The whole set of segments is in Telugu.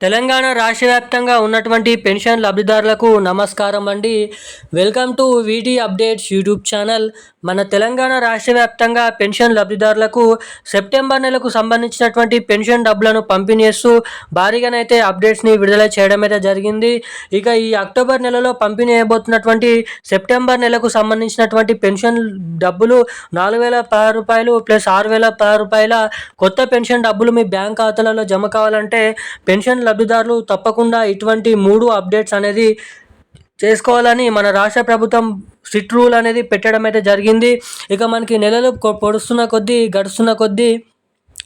తెలంగాణ రాష్ట్ర వ్యాప్తంగా ఉన్నటువంటి పెన్షన్ లబ్ధిదారులకు నమస్కారం అండి. Welcome to VT updates YouTube channel. మన తెలంగాణ రాష్ట్ర వ్యాప్తంగా పెన్షన్ లబ్ధిదారులకు సెప్టెంబర్ నెలకు సంబంధించినటువంటి పెన్షన్ డబ్బులను పంపిణీ చేస్తూ భారీగానైతే అప్డేట్స్ని విడుదల చేయడం అయితే జరిగింది. ఇక ఈ అక్టోబర్ నెలలో పంపిణీ చేయబోతున్నటువంటి సెప్టెంబర్ నెలకు సంబంధించినటువంటి పెన్షన్ డబ్బులు నాలుగు వేల పదహారు రూపాయలు ప్లస్ ఆరు వేల పదహారు రూపాయల కొత్త పెన్షన్ డబ్బులు మీ బ్యాంక్ ఖాతాలలో జమ కావాలంటే పెన్షన్ లబ్ధిదారులు తప్పకుండా ఇటువంటి మూడు అప్డేట్స్ అనేది చేసుకోవాలని మన రాష్ట్ర ప్రభుత్వం స్ట్రిక్ట్ రూల్ అనేది పెట్టడం అయితే జరిగింది. ఇక మనకి నెలలు పొడుస్తున్న కొద్దీ గడుస్తున్న కొద్దీ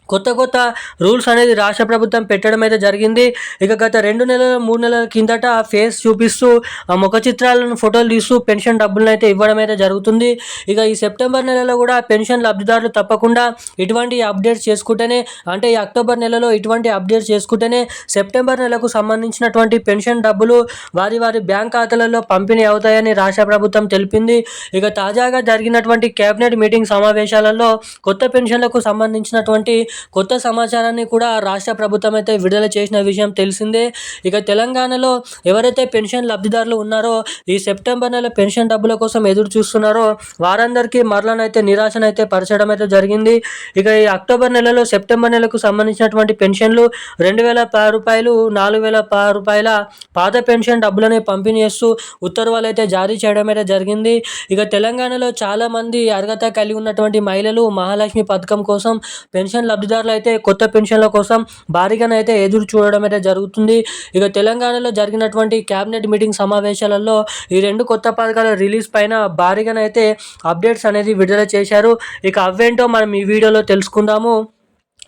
కొత్త కొత్త రూల్స్ అనేది రాష్ట్ర ప్రభుత్వం పెట్టడం అయితే జరిగింది. ఇక గత రెండు నెలల మూడు నెలల కిందట ఫేస్ చూపిస్తూ ఆ ముఖ చిత్రాలను ఫోటోలు తీస్తూ పెన్షన్ డబ్బులను అయితే ఇవ్వడం అయితే జరుగుతుంది. ఇక ఈ సెప్టెంబర్ నెలలో కూడా పెన్షన్ లబ్ధిదారులు తప్పకుండా ఇటువంటి అప్డేట్స్ చేసుకుంటేనే అంటే ఈ అక్టోబర్ నెలలో ఇటువంటి అప్డేట్స్ చేసుకుంటేనే సెప్టెంబర్ నెలకు సంబంధించినటువంటి పెన్షన్ డబ్బులు వారి వారి బ్యాంక్ ఖాతాలలో పంపిణీ అవుతాయని రాష్ట్ర ప్రభుత్వం తెలిపింది. ఇక తాజాగా జరిగినటువంటి కేబినెట్ మీటింగ్ సమావేశాలలో కొత్త పెన్షన్లకు సంబంధించినటువంటి కొత్త సమాచారాన్ని కూడా రాష్ట్ర ప్రభుత్వం అయితే విడుదల చేసిన విషయం తెలిసిందే. ఇక తెలంగాణలో ఎవరైతే పెన్షన్ లబ్ధిదారులు ఉన్నారో ఈ సెప్టెంబర్ నెల పెన్షన్ డబ్బుల కోసం ఎదురు చూస్తున్నారో వారందరికీ మరలనైతే నిరాశనైతే పరచడం అయితే జరిగింది. ఇక ఈ అక్టోబర్ నెలలో సెప్టెంబర్ నెలకు సంబంధించినటువంటి పెన్షన్లు రెండు వేల పది రూపాయలు నాలుగు వేల పది రూపాయల పాత పెన్షన్ డబ్బులని పంపిణీ చేస్తూ ఉత్తర్వులు అయితే జారీ చేయడం అయితే జరిగింది. ఇక తెలంగాణలో చాలామంది అర్హత కలిగి ఉన్నటువంటి మహిళలు మహాలక్ష్మి పథకం కోసం పెన్షన్ లబ్ధి లబ్ధిదారులు అయితే కొత్త పెన్షన్ల కోసం భారీగానైతే ఎదురు చూడడం అయితే జరుగుతుంది. ఇక తెలంగాణలో జరిగినటువంటి క్యాబినెట్ మీటింగ్ సమావేశాలలో ఈ రెండు కొత్త పథకాల రిలీజ్ పైన భారీగానైతే అప్డేట్స్ అనేది విడుదల చేశారు. ఇక అవేంటో మనం ఈ వీడియోలో తెలుసుకుందాము.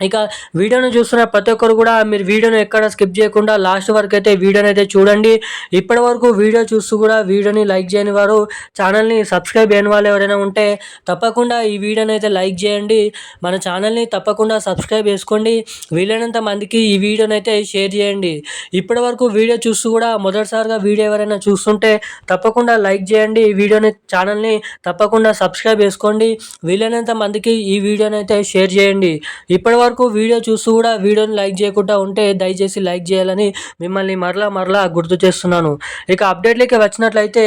ఇక వీడియోను చూస్తున్న ప్రతి ఒక్కరు కూడా మీరు వీడియోను ఎక్కడ స్కిప్ చేయకుండా లాస్ట్ వరకు అయితే వీడియోని అయితే చూడండి. ఇప్పటి వరకు వీడియో చూస్తూ కూడా వీడియోని లైక్ చేయని వారు ఛానల్ని సబ్స్క్రైబ్ చేయని వాళ్ళు ఎవరైనా ఉంటే తప్పకుండా ఈ వీడియోని అయితే లైక్ చేయండి. మన ఛానల్ని తప్పకుండా సబ్స్క్రైబ్ చేసుకోండి. వీలైనంత మందికి ఈ వీడియోని అయితే షేర్ చేయండి. ఇప్పటి వరకు వీడియో చూస్తూ కూడా మొదటిసారిగా వీడియో ఎవరైనా చూస్తుంటే తప్పకుండా లైక్ చేయండి. ఈ వీడియోని ఛానల్ని తప్పకుండా సబ్స్క్రైబ్ చేసుకోండి. వీలైనంత మందికి ఈ వీడియోని అయితే షేర్ చేయండి. ఇప్పటి వరకు వీడియో చూస్తూ కూడా వీడియోని లైక్ చేయకుండా ఉంటే దయచేసి లైక్ చేయాలని మిమ్మల్ని మరలా మరలా గుర్తు చేస్తున్నాను. ఇక అప్డేట్లకి వచ్చినట్లయితే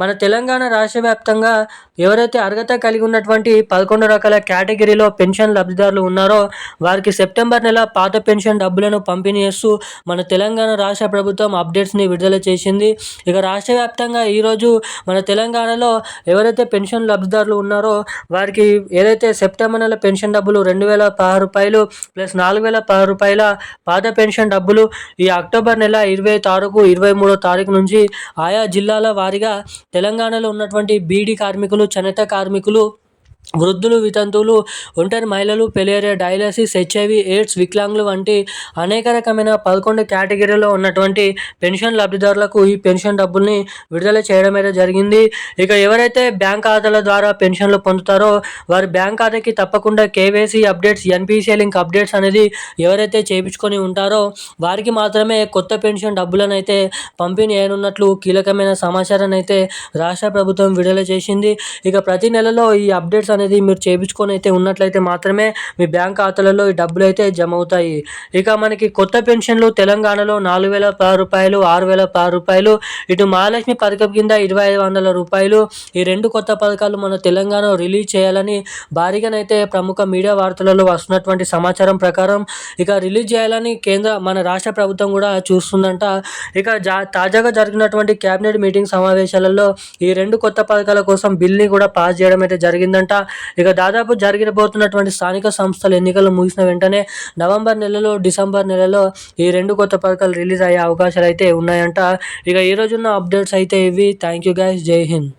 మన తెలంగాణ రాష్ట్ర వ్యాప్తంగా ఎవరైతే అర్హత కలిగి ఉన్నటువంటి పదకొండు రకాల కేటగిరీలో పెన్షన్ లబ్ధిదారులు ఉన్నారో వారికి సెప్టెంబర్ నెల పాత పెన్షన్ డబ్బులను పంపిణీ చేస్తూ మన తెలంగాణ రాష్ట్ర ప్రభుత్వం అప్డేట్స్ని విడుదల చేసింది. ఇక రాష్ట్ర వ్యాప్తంగా ఈరోజు మన తెలంగాణలో ఎవరైతే పెన్షన్ లబ్ధిదారులు ఉన్నారో వారికి ఏదైతే సెప్టెంబర్ నెల పెన్షన్ డబ్బులు రెండు వేల పది రూపాయలు ప్లస్ నాలుగు వేల రూపాయల పాత పెన్షన్ డబ్బులు ఈ అక్టోబర్ నెల ఇరవై తారీఖు ఇరవై మూడో తారీఖు నుంచి ఆయా జిల్లాల వారీగా తెలంగాణలో ఉన్నటువంటి బీడీ కార్మికులు చేనేత కార్మికులు వృద్ధులు వితంతువులు ఒంటరి మహిళలు పెలేరియా డయాలసిస్ హెచ్ఐవి ఎయిడ్స్ వికలాంగులు వంటి అనేక రకమైన పదకొండు కేటగిరీలో ఉన్నటువంటి పెన్షన్ లబ్ధిదారులకు ఈ పెన్షన్ డబ్బుల్ని విడుదల చేయడం అయితే జరిగింది. ఇక ఎవరైతే బ్యాంక్ ఖాతాల ద్వారా పెన్షన్లు పొందుతారో వారి బ్యాంక్ ఖాతాకి తప్పకుండా KYC updates NPCI link updates అనేది ఎవరైతే చేయించుకొని ఉంటారో వారికి మాత్రమే కొత్త పెన్షన్ డబ్బులను అయితే పంపిణీ అయినట్లు కీలకమైన సమాచారాన్ని అయితే రాష్ట్ర ప్రభుత్వం విడుదల చేసింది. ఇక ప్రతి నెలలో ఈ అప్డేట్స్ అనేది మీరు చేయించుకొని అయితే ఉన్నట్లయితే మాత్రమే మీ బ్యాంక్ ఖాతాలలో ఈ డబ్బులు అయితే జమ అవుతాయి ఇక మనకి కొత్త పెన్షన్లు తెలంగాణలో నాలుగు వేల పది రూపాయలు ఆరు వేల పది రూపాయలు ఇటు మహాలక్ష్మి పథకం కింద ఇరవై ఐదు వందల రూపాయలు ఈ రెండు కొత్త పథకాలు మన తెలంగాణ రిలీజ్ చేయాలని భారీగానైతే ప్రముఖ మీడియా వార్తలలో వస్తున్నటువంటి సమాచారం ప్రకారం ఇక రిలీజ్ చేయాలని కేంద్ర మన రాష్ట్ర ప్రభుత్వం కూడా చూస్తుందంట. ఇక జా తాజాగా జరిగినటువంటి కేబినెట్ మీటింగ్ సమావేశాలలో ఈ రెండు కొత్త పథకాల కోసం బిల్ని కూడా పాస్ చేయడం అయితే జరిగిందంట. ఇక దాదాపు జరగబోతున్నటువంటి స్థానిక సంస్థల ఎన్నికలు ముగిసిన వెంటనే నవంబర్ నెలలో డిసెంబర్ నెలలో ఈ రెండు కొత్త పథకాలు రిలీజ్ అయ్యే అవకాశాలు అయితే ఉన్నాయంట. ఇక ఈ రోజున్న అప్డేట్స్ అయితే ఇవి. థ్యాంక్ యూ గైస్ జై హింద్.